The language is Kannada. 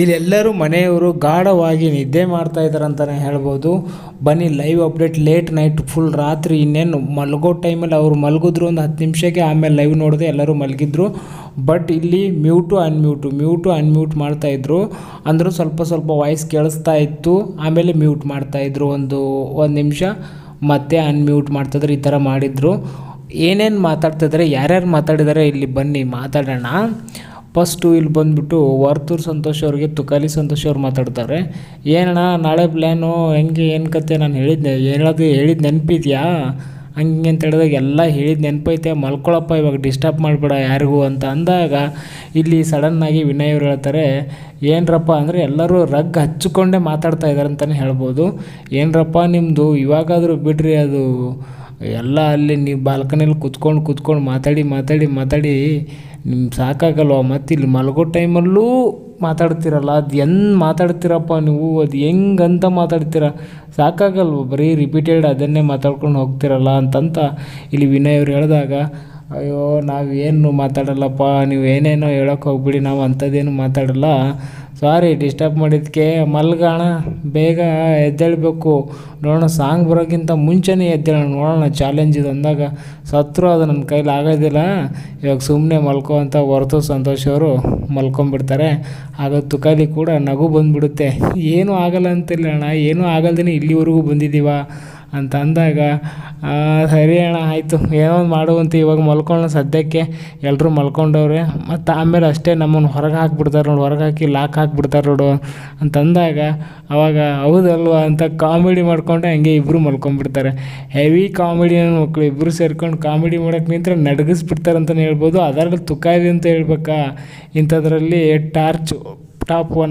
ಇಲ್ಲೆಲ್ಲರೂ ಮನೆಯವರು ಗಾಢವಾಗಿ ನಿದ್ದೆ ಮಾಡ್ತಾ ಇದ್ದಾರೆ ಅಂತಲೇ ಹೇಳ್ಬೋದು. ಬನ್ನಿ live update late night full ರಾತ್ರಿ. ಇನ್ನೇನು ಮಲಗೋ ಟೈಮಲ್ಲಿ ಅವರು ಮಲಗಿದ್ರು ಒಂದು ಹತ್ತು ನಿಮಿಷಕ್ಕೆ ಆಮೇಲೆ ಲೈವ್ ನೋಡಿದೆ ಎಲ್ಲರೂ ಮಲಗಿದ್ರು. ಬಟ್ ಇಲ್ಲಿ ಮ್ಯೂಟು ಅನ್ಮ್ಯೂಟು ಮ್ಯೂಟು ಅನ್ಮ್ಯೂಟ್ ಮಾಡ್ತಾಯಿದ್ರು ಅಂದರೂ ಸ್ವಲ್ಪ ಸ್ವಲ್ಪ ವಾಯ್ಸ್ ಕೇಳಿಸ್ತಾ ಇತ್ತು. ಆಮೇಲೆ ಮ್ಯೂಟ್ ಮಾಡ್ತಾಯಿದ್ರು ಒಂದು ಒಂದು ನಿಮಿಷ. ಮತ್ತೆ ಅನ್ಮ್ಯೂಟ್ ಮಾಡ್ತಿದ್ರು ಈ ಥರ ಮಾಡಿದರು. ಏನೇನು ಮಾತಾಡ್ತಿದ್ದಾರೆ ಯಾರ್ಯಾರು ಮಾತಾಡಿದ್ದಾರೆ ಇಲ್ಲಿ ಬನ್ನಿ ಮಾತಾಡೋಣ. ಫಸ್ಟು ಇಲ್ಲಿ ಬಂದುಬಿಟ್ಟು ವರ್ತೂರು ಸಂತೋಷ್ ಅವ್ರಿಗೆ, ತುಕಾಲಿ ಸಂತೋಷ್ ಅವ್ರು ಮಾತಾಡ್ತಾರೆ. ಏನಣ್ಣ, ನಾಳೆ ಪ್ಲ್ಯಾನು ಹೆಂಗೆ, ಏನು ಕತೆ? ನಾನು ಹೇಳಿದ್ದೆ ಹೇಳೋದು ಹೇಳಿದ್ದು ನೆನಪಿದ್ಯಾ? ಹಂಗೆ ಅಂತ ಹೇಳಿದಾಗ ಎಲ್ಲ ಹೇಳಿದ ನೆನಪೈತೆ, ಮಲ್ಕೊಳಪ್ಪ, ಇವಾಗ ಡಿಸ್ಟರ್ಬ್ ಮಾಡಬೇಡ ಯಾರಿಗೂ ಅಂತ ಅಂದಾಗ ಇಲ್ಲಿ ಸಡನ್ನಾಗಿ ವಿನಯ್ ಅವ್ರು ಹೇಳ್ತಾರೆ, ಏನರಪ್ಪ ಅಂದರೆ ಎಲ್ಲರೂ ರಗ್ ಹಚ್ಚಿಕೊಂಡೇ ಮಾತಾಡ್ತಾ ಇದ್ದಾರೆ ಅಂತಲೇ ಹೇಳ್ಬೋದು. ಏನರಪ್ಪ ನಿಮ್ಮದು ಇವಾಗಾದರೂ ಬಿಡ್ರಿ ಅದು. ಎಲ್ಲ ಅಲ್ಲಿ ನೀವು ಬಾಲ್ಕನಿಯಲ್ಲಿ ಕುತ್ಕೊಂಡು ಕುತ್ಕೊಂಡು ಮಾತಾಡಿ ಮಾತಾಡಿ ಮಾತಾಡಿ ನಿಮ್ಗೆ ಸಾಕಾಗಲ್ವ? ಮತ್ತು ಇಲ್ಲಿ ಮಲಗೋ ಟೈಮಲ್ಲೂ ಮಾತಾಡ್ತಿರಲ್ಲ. ಅದು ಹೆಂಗೆ ಮಾತಾಡ್ತೀರಪ್ಪ ನೀವು? ಅದು ಹೆಂಗಂತ ಮಾತಾಡ್ತೀರ? ಸಾಕಾಗಲ್ವ? ಬರೀ ರಿಪೀಟೆಡ್ ಅದನ್ನೇ ಮಾತಾಡ್ಕೊಂಡು ಹೋಗ್ತಿರಲ್ಲ ಅಂತಂತ ಇಲ್ಲಿ ವಿನಯ್ ಅವ್ರು ಹೇಳಿದಾಗ ಅಯ್ಯೋ, ನಾವು ಏನು ಮಾತಾಡಲ್ಲಪ್ಪ, ನೀವು ಏನೇನೋ ಹೇಳೋಕೆ ಹೋಗ್ಬಿಡಿ, ನಾವು ಅಂಥದ್ದೇನು ಮಾತಾಡಲ್ಲ. ಸಾರಿ ಡಿಸ್ಟರ್ಬ್ ಮಾಡಿದ್ದಕ್ಕೆ ಮಲ್ಗೋಣ, ಬೇಗ ಎದ್ದೇಳಬೇಕು. ನೋಡೋಣ ಸಾಂಗ್ ಬರೋಕ್ಕಿಂತ ಮುಂಚೆನೇ ಎದ್ದೇಳೋಣ, ನೋಡೋಣ ಚಾಲೆಂಜ್ ಇದು ಅಂದಾಗ ಸತ್ರು ಅದು ನನ್ನ ಕೈಲಿ ಆಗೋದಿಲ್ಲ. ಇವಾಗ ಸುಮ್ಮನೆ ಮಲ್ಕೋ ಅಂತ ಹೊರತು ಸಂತೋಷ್ ಅವರು ಮಲ್ಕೊಂಬಿಡ್ತಾರೆ ಆಗ ತುಕಾಲಿ ಕೂಡ ನಗು ಬಂದುಬಿಡುತ್ತೆ. ಏನೂ ಆಗಲ್ಲ ಅಂತಿಲ್ಲ ಅಣ್ಣ, ಏನೂ ಆಗಲ್ದೇ ಇಲ್ಲಿವರೆಗೂ ಬಂದಿದ್ದೀವ. ಅಂತ ಅಂದಾಗ ಸರಿ ಅಣ್ಣ, ಆಯಿತು. ಏನೋ ಒಂದು ಮಾಡುವಂತ ಇವಾಗ ಮಲ್ಕೊಳ್ಳೋಣ ಸದ್ಯಕ್ಕೆ. ಎಲ್ಲರೂ ಮಲ್ಕೊಂಡವ್ರೆ. ಮತ್ತು ಆಮೇಲೆ ಅಷ್ಟೇ ನಮ್ಮನ್ನು ಹೊರಗೆ ಹಾಕ್ಬಿಡ್ತಾರೆ ನೋಡು. ಹೊರಗೆ ಹಾಕಿ ಲಾಕ್ ಹಾಕ್ಬಿಡ್ತಾರೆ ನೋಡು. ಅಂತಂದಾಗ ಅವಾಗ ಹೌದಲ್ವ ಅಂತ ಕಾಮಿಡಿ ಮಾಡ್ಕೊಂಡೆ ಹಂಗೆ ಇಬ್ಬರು ಮಲ್ಕೊಂಬಿಡ್ತಾರೆ ಹೆವಿ ಕಾಮಿಡಿ ಮಕ್ಕಳು ಇಬ್ಬರು ಸೇರ್ಕೊಂಡು ಕಾಮಿಡಿ ಮಾಡೋಕ್ಕೆ ನಿಂತರೆ ನಡಗಿಸ್ಬಿಡ್ತಾರೆ ಅಂತಲೇ ಹೇಳ್ಬೋದು. ಅದರಲ್ಲಿ ತುಕಾಯಿದೆ ಅಂತ ಹೇಳ್ಬೇಕಾ? ಇಂಥದ್ರಲ್ಲಿ ಟಾರ್ಚ್ ಟಾಪ್ ಒನ್